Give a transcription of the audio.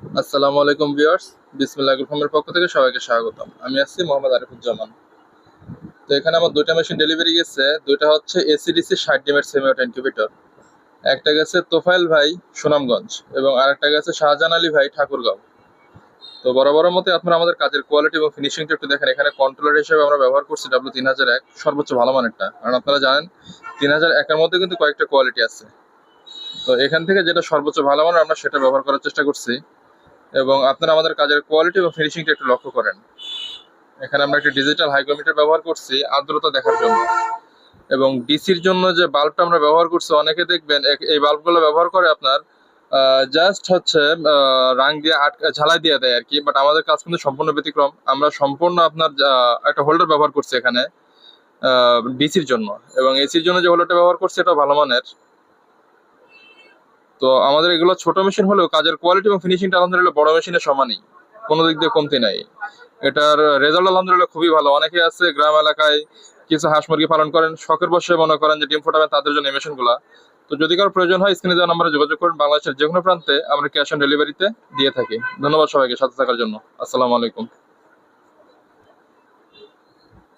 আসসালামু আলাইকুম ভিউয়ার্স, বিসমিল্লাহ ফার্মের পক্ষ থেকে সবাইকে স্বাগতম। আমি আছি মোহাম্মদ আরিফুজ্জামান। তো এখানে আমার দুইটা মেশিন ডেলিভারি গেছে। দুইটা হচ্ছে এসিডিসি ষাট ডিমের সেমিওট ইনকিউবেটর একটা গেছে তোফাইল ভাই সুনামগঞ্জ এবং আরেকটা গেছে শাহজাহান আলী ভাই ঠাকুরগাঁও। তো বরাবর মতে আপনারা আমাদের কাজের কোয়ালিটি এবং ফিনিশিংটা একটু দেখেন। এখানে কন্ট্রোলার হিসেবে আমরা ব্যবহার করছি ডাব্লু তিন হাজার এক, সর্বোচ্চ ভালো মানেরটা। কারণ আপনারা জানেন, তিন হাজার একের মধ্যে কিন্তু কয়েকটা কোয়ালিটি আছে। তো এখান থেকে যেটা সর্বোচ্চ ভালো মানের আমরা সেটা ব্যবহার করার চেষ্টা করছি। এবং আপনারা আমাদের কাজের কোয়ালিটি এবং ফিনিশিংটা একটু লক্ষ্য করেন। এখানে আমরা একটি ডিজিটাল হাইগ্রোমিটার ব্যবহার করছি আর্দ্রতা দেখার জন্য। এবং ডিসির জন্য যে বাল্বটা আমরা ব্যবহার করছি, অনেকে দেখবেন এই বাল্বগুলো ব্যবহার করে আপনার জাস্ট হচ্ছে রাং দিয়ে আটকা ঝালাই দিয়ে দেয় আর কি বাট আমাদের কাজ কিন্তু সম্পূর্ণ ব্যতিক্রম। আমরা সম্পূর্ণ আপনার একটা হোল্ডার ব্যবহার করছি এখানে ডিসির জন্য। এবং এসির জন্য যে হোল্ডারটা ব্যবহার করছি, এটা ভালো মানের। তো আমাদের এগুলো ছোট মেশিন হলেও কাজের কোয়ালিটি এবং ফিনিশিংটা আলহামদুলিল্লাহ বড় মেশিনের সমানই। কোনো দিক দিয়ে কমতি নাই। এটার রেজাল্ট আলহামদুলিল্লাহ খুবই ভালো। অনেকে আছে গ্রাম এলাকায় কিছু হাঁস মুরগি পালন করেন, শখের বসে মনে করেন যে ডিম ফোটাবেন, তাদের জন্য এই মেশিনগুলো। তো যদি কারও প্রয়োজন হয় স্ক্রিনে দেওয়া নাম্বারে যোগাযোগ করেন। বাংলাদেশের যে কোনো প্রান্তে আমরা ক্যাশ অন ডেলিভারিতে দিয়ে থাকি। ধন্যবাদ সবাইকে সাথে থাকার জন্য। আসসালামু আলাইকুম।